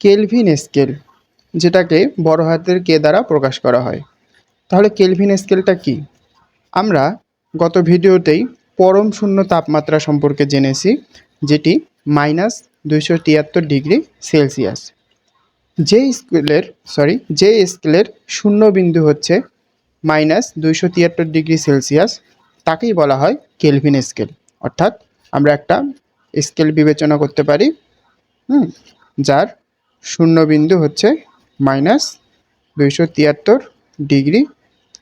Kelvin scale, যেটাকে বড় হাতের কে দ্বারা প্রকাশ করা হয়। তাহলে কেলভিন স্কেলটা কি? আমরা গত ভিডিওতেই পরম শূন্য তাপমাত্রা সম্পর্কে জেনেছি, যেটি মাইনাস দুইশো তিয়াত্তর ডিগ্রি সেলসিয়াস। যে স্কেলের সরি যে স্কেলের শূন্য বিন্দু হচ্ছে মাইনাস দুইশো তিয়াত্তর ডিগ্রি সেলসিয়াস, তাকেই বলা হয় কেলভিন স্কেল। অর্থাৎ আমরা একটা স্কেল বিবেচনা করতে পারি, হুম, যার শূন্য বিন্দু হচ্ছে মাইনাস দুইশো তিয়াত্তর ডিগ্রি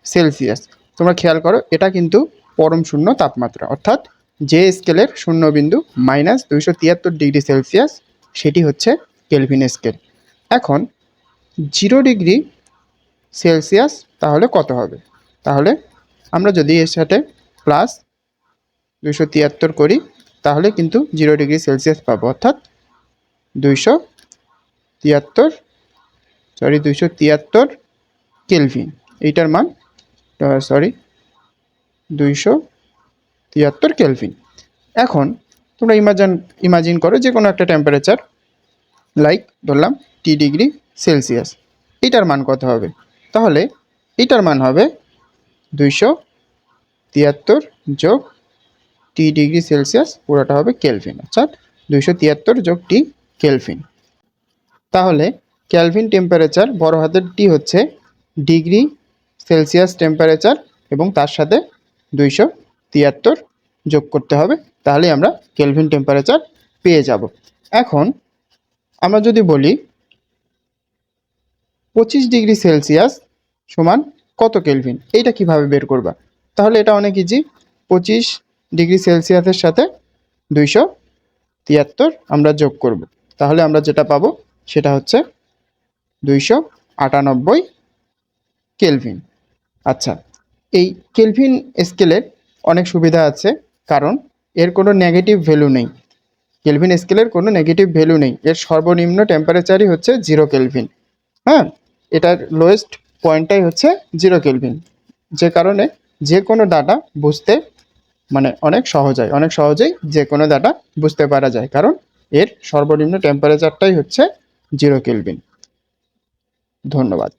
সেলসিয়াস। তোমরা খেয়াল করো, এটা কিন্তু পরম শূন্য তাপমাত্রা। অর্থাৎ যে স্কেলের শূন্য বিন্দু মাইনাস দুইশো তিয়াত্তর ডিগ্রি সেলসিয়াস, সেটি হচ্ছে কেলভিন স্কেল। এখন, জিরো ডিগ্রি সেলসিয়াস তাহলে কত হবে? তাহলে আমরা যদি এর সাথে প্লাস দুইশো তিয়াত্তর করি, তাহলে কিন্তু জিরো ডিগ্রি সেলসিয়াস পাবো। অর্থাৎ দুইশো তিয়াত্তর সরি দুইশো তিয়াত্তর কেলভিন এইটার মান সরি দুইশো তিয়াত্তর কেলভিন এখন তোমরা ইমাজিন ইমাজিন করো যে কোনো একটা টেম্পারেচার লাইক ধরলাম টি ডিগ্রি সেলসিয়াস এইটার মান কত হবে? তাহলে এইটার মান হবে দুইশো তিয়াত্তর যোগ টি ডিগ্রি সেলসিয়াস পুরোটা হবে কেলভিন অর্থাৎ দুইশো তিয়াত্তর যোগ টি কেলভিন তাহলে ক্যালভিন টেম্পারেচার বড় হাতের টি হচ্ছে ডিগ্রি সেলসিয়াস টেম্পারেচার এবং তার সাথে দুইশো তিয়াত্তর যোগ করতে হবে, তাহলে আমরা কেলভিন টেম্পারেচার পেয়ে যাব। এখন আমরা যদি বলি পঁচিশ ডিগ্রি সেলসিয়াস সমান কত কেলভিন এইটা কীভাবে বের করবা? তাহলে এটা অনেক ইজি পঁচিশ ডিগ্রি সেলসিয়াসের সাথে দুইশো তিয়াত্তর আমরা যোগ করব। তাহলে আমরা যেটা পাবো সেটা হচ্ছে দুইশো আটানব্বই কেলভিন। আচ্ছা এই কেলভিন স্কেলের অনেক সুবিধা আছে, কারণ এর কোনো নেগেটিভ ভ্যালু নেই। কেলভিন স্কেলের কোনো নেগেটিভ ভ্যালু নেই। এর সর্বনিম্ন টেম্পারেচারই হচ্ছে জিরো কেলভিন হ্যাঁ এটার লোয়েস্ট পয়েন্টটাই হচ্ছে জিরো কেলভিন যে কারণে যে কোনো ডাটা বুঝতে মানে অনেক সহজ হয়। অনেক সহজেই যে কোনো ডাটা বুঝতে পারা যায়। কারণ এর সর্বনিম্ন টেম্পারেচারটাই হচ্ছে জিরো কেলভিন। ধন্যবাদ।